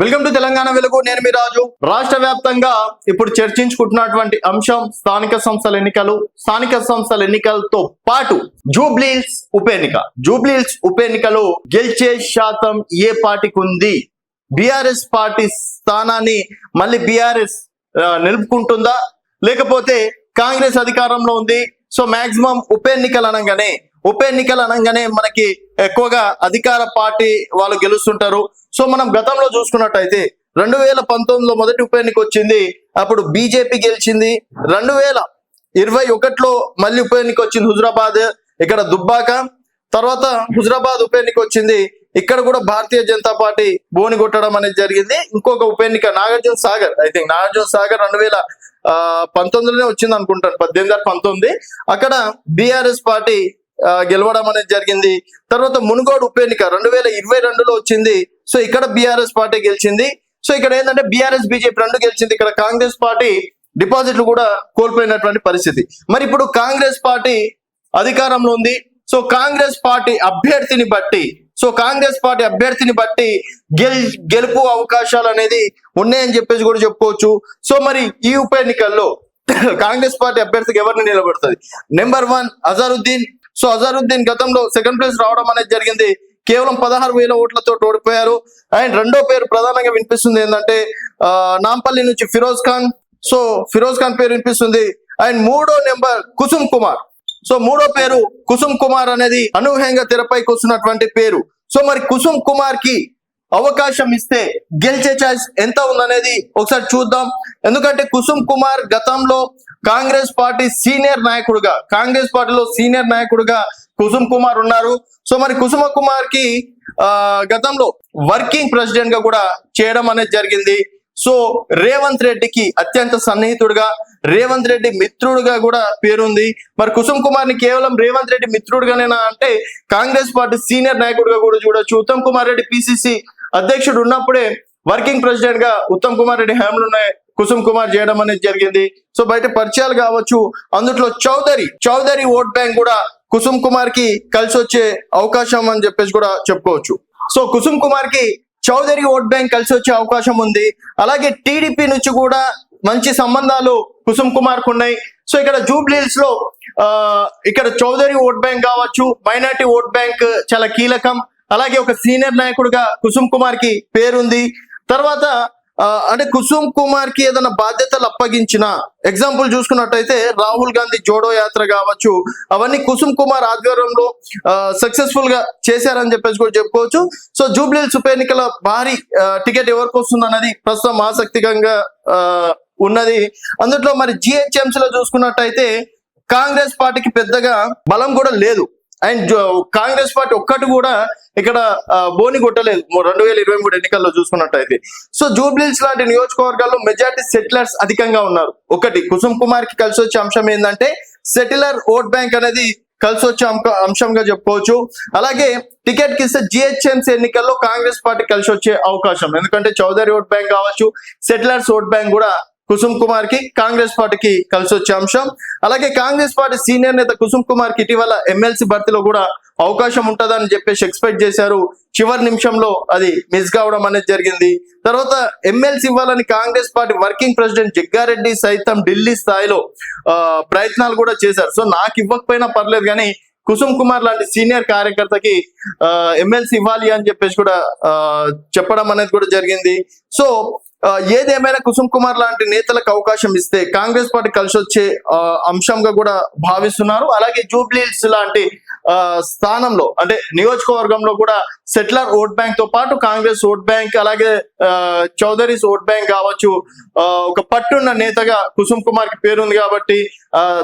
Welcome to Telangana వెలుగు. నేను మీ రాజు. రాష్ట్ర వ్యాప్తంగా ఇప్పుడు చర్చించుకుంటున్నటువంటి అంశం స్థానిక సంస్థల ఎన్నికలు. స్థానిక సంస్థల ఎన్నికలతో పాటు జూబ్లీల్స్ ఉప ఎన్నిక జూబ్లీల్స్ ఉప ఎన్నికలో గెలిచే శాతం ఏ పార్టీకి ఉంది? బీఆర్ఎస్ పార్టీ స్థానాన్ని మళ్ళీ బీఆర్ఎస్ నిలుపుకుంటుందా? లేకపోతే కాంగ్రెస్ అధికారంలో ఉంది. సో మాక్సిమం ఉప ఎన్నికలు అనగానే ఉప ఎన్నికలు అనగానే మనకి ఎక్కువగా అధికార పార్టీ వాళ్ళు గెలుస్తుంటారు. సో మనం గతంలో చూసుకున్నట్టయితే రెండు వేల పంతొమ్మిదిలో మొదటి ఉప ఎన్నిక వచ్చింది. అప్పుడు బీజేపీ గెలిచింది. రెండు వేల ఇరవై ఒకటిలో మళ్ళీ ఉప ఎన్నిక వచ్చింది హుజరాబాద్ ఇక్కడ దుబ్బాక. తర్వాత హుజరాబాద్ ఉప ఎన్నిక వచ్చింది. ఇక్కడ కూడా భారతీయ జనతా పార్టీ బోని కొట్టడం అనేది జరిగింది. ఇంకొక ఉప ఎన్నిక నాగార్జున సాగర్ ఐ థింక్ నాగార్జున సాగర్ రెండు వేల ఆ, పంతొమ్మిదిలోనే వచ్చింది అనుకుంటాను పద్దెనిమిది పంతొమ్మిది. అక్కడ బీఆర్ఎస్ పార్టీ గెలవడం అనేది జరిగింది. తర్వాత మునుగోడు ఉప ఎన్నిక రెండు వేల ఇరవై రెండులో వచ్చింది. సో ఇక్కడ బీఆర్ఎస్ పార్టీ గెలిచింది. సో ఇక్కడ ఏంటంటే బీఆర్ఎస్ బీజేపీ రెండు గెలిచింది. ఇక్కడ కాంగ్రెస్ పార్టీ డిపాజిట్లు కూడా కోల్పోయినటువంటి పరిస్థితి. మరి ఇప్పుడు కాంగ్రెస్ పార్టీ అధికారంలో ఉంది. సో కాంగ్రెస్ పార్టీ అభ్యర్థిని బట్టి సో కాంగ్రెస్ పార్టీ అభ్యర్థిని బట్టి గెల్ గెలుపు అవకాశాలు అనేది ఉన్నాయని చెప్పేసి కూడా చెప్పుకోవచ్చు. సో మరి ఈ ఉప ఎన్నికల్లో కాంగ్రెస్ పార్టీ అభ్యర్థికి ఎవరిని నిలబడుతుంది? Number one Azharuddin so Azharuddin గతంలో సెకండ్ ప్లేస్ రావడం అనేది జరిగింది. కేవలం పదహారు వేల ఓట్లతో ఓడిపోయారు. అండ్ రెండో పేరు ప్రధానంగా వినిపిస్తుంది ఏంటంటే నాంపల్లి నుంచి ఫిరోజ్ ఖాన్. సో ఫిరోజ్ ఖాన్ పేరు వినిపిస్తుంది. అండ్ మూడో నెంబర్ కుసుమ్ కుమార్. సో మూడో పేరు కుసుమ్ కుమార్ అనేది అనూహ్యంగా తెరపైకి వస్తున్నటువంటి పేరు. సో మరి కుసుమ్ కుమార్కి అవకాశం ఇస్తే గెలిచే ఛాన్స్ ఎంత ఉందనేది ఒకసారి చూద్దాం. ఎందుకంటే కుసుమ్ కుమార్ గతంలో కాంగ్రెస్ పార్టీ సీనియర్ నాయకుడుగా కాంగ్రెస్ పార్టీలో సీనియర్ నాయకుడుగా కుసుమ్ కుమార్ ఉన్నారు. సో మరి కుసుమ కుమార్కి ఆ, గతంలో వర్కింగ్ ప్రెసిడెంట్గా కూడా చేయడం అనేది జరిగింది. సో రేవంత్ రెడ్డికి అత్యంత సన్నిహితుడుగా రేవంత్ రెడ్డి మిత్రుడుగా కూడా పేరుంది. మరి కుసుమ్ కుమార్ని కేవలం రేవంత్ రెడ్డి మిత్రుడుగానేనా అంటే కాంగ్రెస్ పార్టీ సీనియర్ నాయకుడిగా కూడా చూడొచ్చు. ఉత్తమ్ కుమార్ రెడ్డి పిసిసి అధ్యక్షుడు ఉన్నప్పుడే వర్కింగ్ ప్రెసిడెంట్గా ఉత్తమ్ కుమార్ రెడ్డి హయాంలోనే కుసుమ్ కుమార్ చేయడం అనేది జరిగింది. సో బయట పరిచయాలు కావచ్చు. అందుట్లో చౌదరి చౌదరి ఓట్ బ్యాంక్ కూడా కుసుమ్ కుమార్కి కలిసి వచ్చే అవకాశం అని చెప్పేసి కూడా చెప్పుకోవచ్చు. సో కుసుమ్ కుమార్కి చౌదరి ఓట్ బ్యాంక్ కలిసి వచ్చే అవకాశం ఉంది. అలాగే టీడీపీ నుంచి కూడా మంచి సంబంధాలు కుసుమ్ కుమార్కు ఉన్నాయి. సో ఇక్కడ జూబ్లీహిల్స్లో ఆ, ఇక్కడ చౌదరి ఓట్ బ్యాంక్ కావచ్చు మైనార్టీ ఓట్ బ్యాంక్ చాలా కీలకం. అలాగే ఒక సీనియర్ నాయకుడిగా కుసుమ్ కుమార్కి పేరుంది. తర్వాత అంటే కుసుమ్ కుమార్కి ఏదైనా బాధ్యతలు అప్పగించిన ఎగ్జాంపుల్ చూసుకున్నట్టయితే రాహుల్ గాంధీ జోడో యాత్ర కావచ్చు అవన్నీ కుసుమ్ కుమార్ ఆధ్వర్యంలో సక్సెస్ఫుల్గా చేశారని చెప్పేసి కూడా చెప్పుకోవచ్చు. సో జూబ్లీహిల్స్ ఉప ఎన్నికల భారీ టికెట్ ఎవరికి వస్తుంది అన్నది ప్రస్తుతం ఆసక్తికరంగా ఆ, ఉన్నది. అందులో మరి జిహెచ్ఎంసీ లో చూసుకున్నట్టయితే కాంగ్రెస్ పార్టీకి పెద్దగా బలం కూడా లేదు. అండ్ కాంగ్రెస్ పార్టీ ఒక్కటి కూడా ఇక్కడ బోని కొట్టలేదు. రెండు వేల ఇరవై మూడు ఎన్నికల్లో చూసుకున్నట్టయితే. సో జూబ్లీస్ లాంటి నియోజకవర్గాల్లో మెజార్టీ సెటిలర్స్ అధికంగా ఉన్నారు. ఒకటి కుసుమ్ కుమార్కి కలిసి వచ్చే అంశం ఏంటంటే సెటిలర్ ఓట్ బ్యాంక్ అనేది కలిసి వచ్చే అంశంగా చెప్పుకోవచ్చు. అలాగే టికెట్కి ఇస్తే జిహెచ్ఎంసీ ఎన్నికల్లో కాంగ్రెస్ పార్టీ కలిసి వచ్చే అవకాశం. ఎందుకంటే చౌదరి ఓట్ బ్యాంక్ కావచ్చు సెటిలర్స్ ఓట్ బ్యాంక్ కూడా కుసుమ్ కుమార్కి కాంగ్రెస్ పార్టీకి కలిసి వచ్చే అంశం. అలాగే కాంగ్రెస్ పార్టీ సీనియర్ నేత కుసుమ్ కుమార్కి ఇటీవల ఎమ్మెల్సీ భర్తీలో కూడా అవకాశం ఉంటుందని చెప్పేసి ఎక్స్పెక్ట్ చేశారు. చివరి నిమిషంలో అది మిస్ కావడం అనేది జరిగింది. తర్వాత ఎమ్మెల్సీ ఇవ్వాలని Congress party working president Jaggareddy సైతం ఢిల్లీ స్థాయిలో ప్రయత్నాలు కూడా చేశారు. సో నాకు ఇవ్వకపోయినా పర్లేదు కానీ కుసుమ్ కుమార్ లాంటి సీనియర్ కార్యకర్తకి ఎమ్మెల్సీ ఇవ్వాలి అని చెప్పేసి కూడా ఆ, చెప్పడం అనేది కూడా జరిగింది. సో ఏదేమైనా కుసుమ్ కుమార్ లాంటి నేతలకు అవకాశం ఇస్తే కాంగ్రెస్ పార్టీ కలిసి వచ్చే ఆ, అంశంగా కూడా భావిస్తున్నారు. అలాగే జూబ్లీస్ లాంటి స్థానంలో అంటే నియోజకవర్గంలో కూడా సెటిలర్ ఓట్ బ్యాంక్తో పాటు కాంగ్రెస్ ఓట్ బ్యాంక్ అలాగే ఆ, చౌదరీస్ ఓట్ బ్యాంక్ కావచ్చు ఆ, ఒక పట్టున్న నేతగా కుసుమ్ కుమార్కి పేరుంది కాబట్టి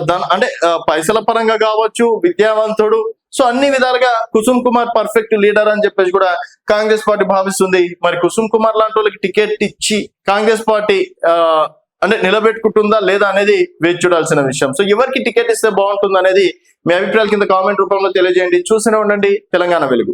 దాని అంటే పైసల పరంగా కావచ్చు విద్యావంతుడు. సో అన్ని విధాలుగా కుసుమ్ కుమార్ పర్ఫెక్ట్ లీడర్ అని చెప్పేసి కూడా కాంగ్రెస్ పార్టీ భావిస్తుంది. మరి కుసుమ్ కుమార్ లాంటి వాళ్ళకి టికెట్ ఇచ్చి కాంగ్రెస్ పార్టీ ఆ, అంటే నిలబెట్టుకుంటుందా లేదా అనేది వేచి చూడాల్సిన విషయం. సో ఎవరికి టికెట్ ఇస్తే బాగుంటుంది అనేది మీ అభిప్రాయాల కింద కామెంట్ రూపంలో తెలియజేయండి. చూస్తూనే ఉండండి. తెలంగాణ వెలుగు.